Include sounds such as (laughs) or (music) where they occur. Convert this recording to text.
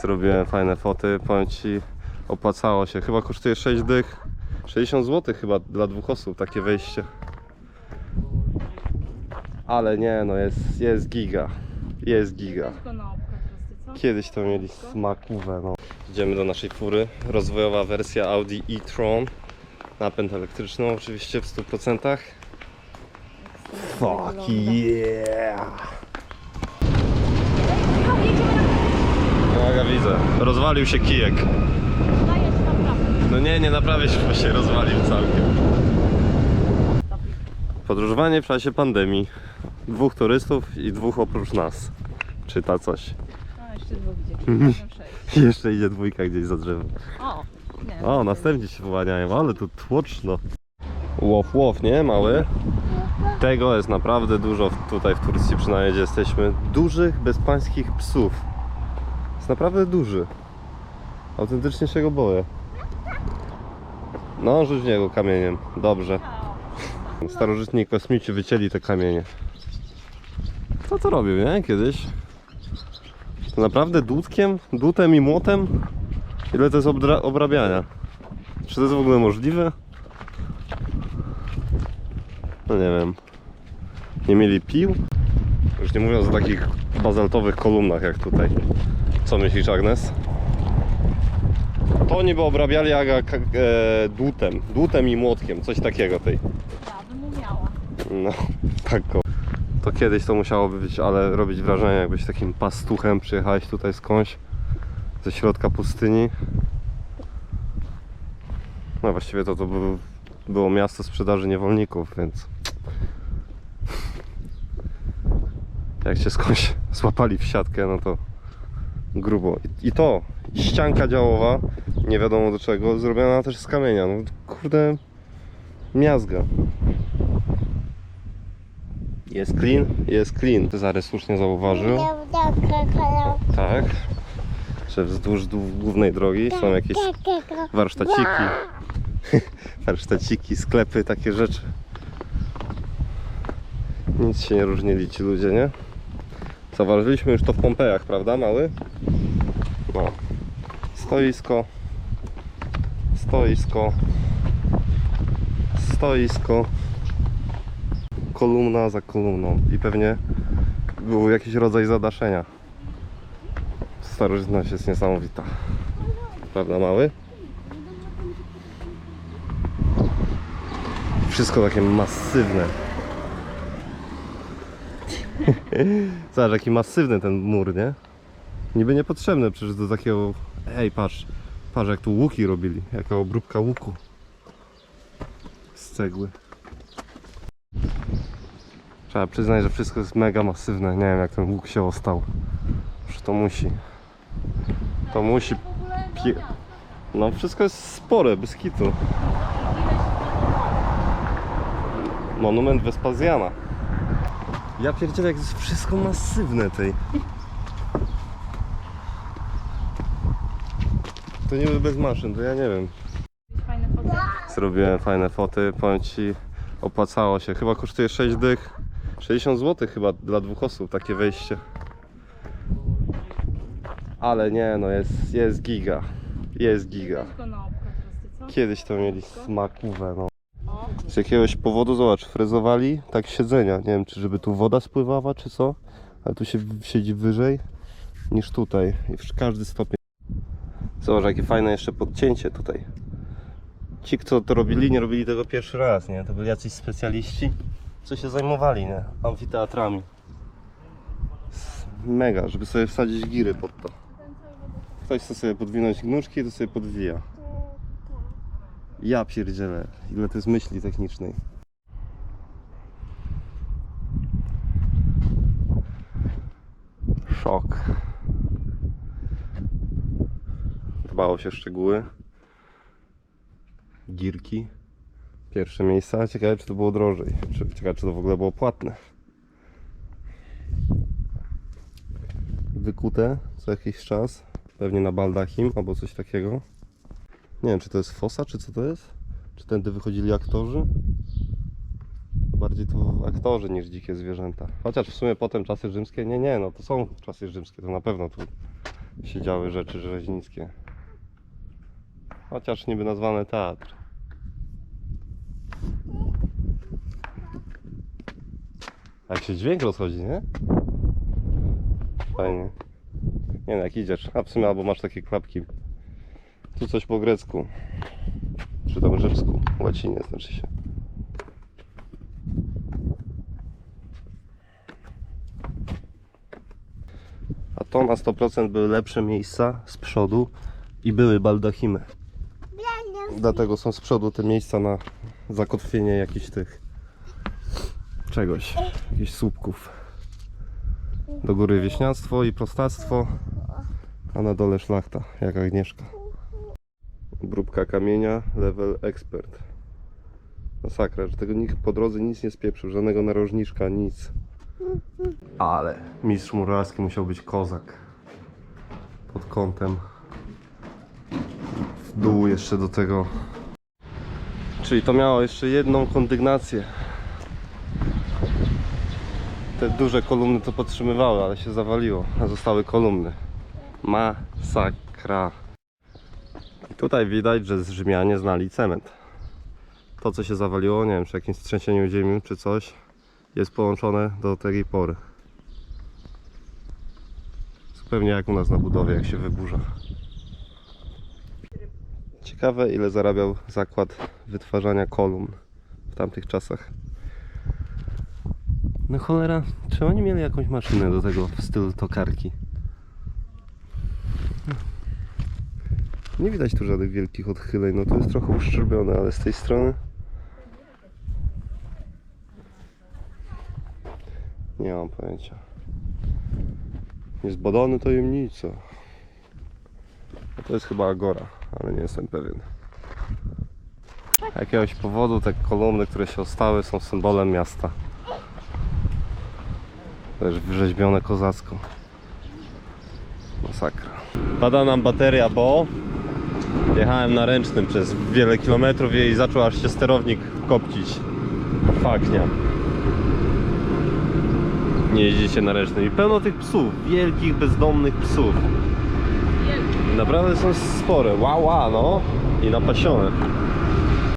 Zrobiłem fajne foty, powiem Ci, opłacało się. Chyba kosztuje 6 dych, 60 zł chyba dla dwóch osób takie wejście. Ale nie no, jest, jest giga, jest giga. Kiedyś to mieli smakówę, no. Idziemy do naszej fury, rozwojowa wersja Audi e-tron. Napęd elektryczny oczywiście w 100%. Fuck yeah! Widzę. Rozwalił się kijek. No nie, nie naprawię się, bo się rozwalił całkiem. Podróżowanie w czasie pandemii. Dwóch turystów i dwóch oprócz nas. Czyta coś. A, jeszcze dwóch. I (laughs) jeszcze idzie dwójka gdzieś za drzewem. O, nie. O, następnie się wyłaniają, ale tu tłoczno. Łow, łow, nie? Mały? Tego jest naprawdę dużo tutaj w Turcji, przynajmniej gdzie jesteśmy. Dużych, bezpańskich psów. Jest naprawdę duży. Autentycznie się go boję. No, rzuć w niego kamieniem. Dobrze. Starożytni kosmici wycięli te kamienie. Kto to robił, nie? Kiedyś. To naprawdę dłutkiem, dłutem i młotem? Ile to jest obrabiania? Czy to jest w ogóle możliwe? No nie wiem. Nie mieli pił? Już nie mówiąc o takich bazaltowych kolumnach jak tutaj. Co myślisz Agnes? To niby obrabiali aga e, dłutem. Dłutem i młotkiem. Coś takiego tej. Ja bym umiała. No, tak o. To kiedyś to musiałoby być, ale robić wrażenie jakbyś takim pastuchem przyjechałeś tutaj skądś ze środka pustyni. No właściwie to to był, było miasto sprzedaży niewolników, więc jak cię skądś złapali w siatkę, no to grubo. I, to, ścianka działowa, nie wiadomo do czego, zrobiona też z kamienia. No kurde, miazga. Jest clean? Jest clean. Cezary słusznie zauważył. Tak. Że wzdłuż dłu- głównej drogi są jakieś warsztaciki. (laughs) Warsztaciki, sklepy, takie rzeczy. Nic się nie różnili ci ludzie, nie? Zauważyliśmy już to w Pompejach, prawda, mały? No. Stoisko. Stoisko. Stoisko kolumna za kolumną i pewnie był jakiś rodzaj zadaszenia. Starożytność jest niesamowita. Prawda mały? Wszystko takie masywne. Zobacz, jaki masywny ten mur, nie? Niby niepotrzebne przecież do takiego... Ej, patrz. Patrz jak tu łuki robili. Jaka obróbka łuku. Z cegły. Trzeba przyznać, że wszystko jest mega masywne. Nie wiem jak ten łuk się ostał. Że to musi. To musi. Pie- no, No wszystko jest spore, bez kitu. Monument Wespazjana. Ja pierdzielę jak jest wszystko masywne tej. To niby bez maszyn, to ja nie wiem. Fajne foty. Zrobiłem fajne foty, powiem Ci, opłacało się. Chyba kosztuje 6 dych, 60 zł chyba dla dwóch osób takie wejście. Ale nie no, jest, jest giga, jest giga. Tylko na opkę teraz, ty co? Kiedyś to mieli smakówę, no. Z jakiegoś powodu, zobacz, frezowali tak siedzenia. Nie wiem, czy żeby tu woda spływała, czy co, ale tu się siedzi wyżej niż tutaj. I każdy stopień. Zobacz, jakie fajne jeszcze podcięcie tutaj. Ci, kto to robili, nie robili tego pierwszy raz, nie? To byli jacyś specjaliści, co się zajmowali, nie? Amfiteatrami. Mega, żeby sobie wsadzić giry pod to. Ktoś chce sobie podwinąć nóżki, to sobie podwija. Ja pierdzielę, ile to jest myśli technicznej. Szok. Dbało się szczegóły. Girki. Pierwsze miejsca. Ciekawe, czy to było drożej. Ciekawe, czy to w ogóle było płatne. Wykute co jakiś czas. Pewnie na baldachim albo coś takiego. Nie wiem, czy to jest fosa, czy co to jest? Czy tędy wychodzili aktorzy? Bardziej to aktorzy niż dzikie zwierzęta. Chociaż w sumie potem czasy rzymskie, nie, nie, no to są czasy rzymskie, to na pewno tu się działy rzeczy rzeźnickie. Chociaż niby nazwane teatr. Jak się dźwięk rozchodzi, nie? Fajnie. Nie wiem, jak idziesz. A w sumie albo masz takie klapki. Tu coś po grecku. Czy tam rzymsku. Łacinie znaczy się. A to na 100% były lepsze miejsca z przodu i były baldachimy. Dlatego są z przodu te miejsca na zakotwienie jakichś tych czegoś, jakichś słupków. Do góry wieśniactwo i prostactwo, a na dole szlachta, jak Agnieszka. Grupka kamienia, level expert. Masakra, że tego nikt po drodze nic nie spieprzył, żadnego narożniczka, nic. Ale mistrz murarski musiał być kozak. Pod kątem. W dół jeszcze do tego. Czyli to miało jeszcze jedną kondygnację. Te duże kolumny to podtrzymywały, ale się zawaliło, a zostały kolumny. Masakra. Tutaj widać, że Rzymianie znali cement. To co się zawaliło, nie wiem, przy jakimś trzęsieniu ziemi czy coś, jest połączone do tej pory. Zupełnie jak u nas na budowie, jak się wyburza. Ciekawe ile zarabiał zakład wytwarzania kolumn w tamtych czasach. No cholera, czy oni mieli jakąś maszynę do tego w stylu tokarki? Nie widać tu żadnych wielkich odchyleń, no to jest trochę uszczerbione, ale z tej strony nie mam pojęcia. Niezbadany tajemnica. No to jest chyba Agora, ale nie jestem pewien. Z jakiegoś powodu te kolumny, które się ostały są symbolem miasta. Też wyrzeźbione kozacko. Masakra. Pada nam bateria, bo jechałem na ręcznym przez wiele kilometrów i zaczął aż się sterownik kopcić. Faknia. Nie jeździcie na ręcznym. I pełno tych psów, wielkich, bezdomnych psów. Naprawdę są spore. Ła, ła, no. I napasione.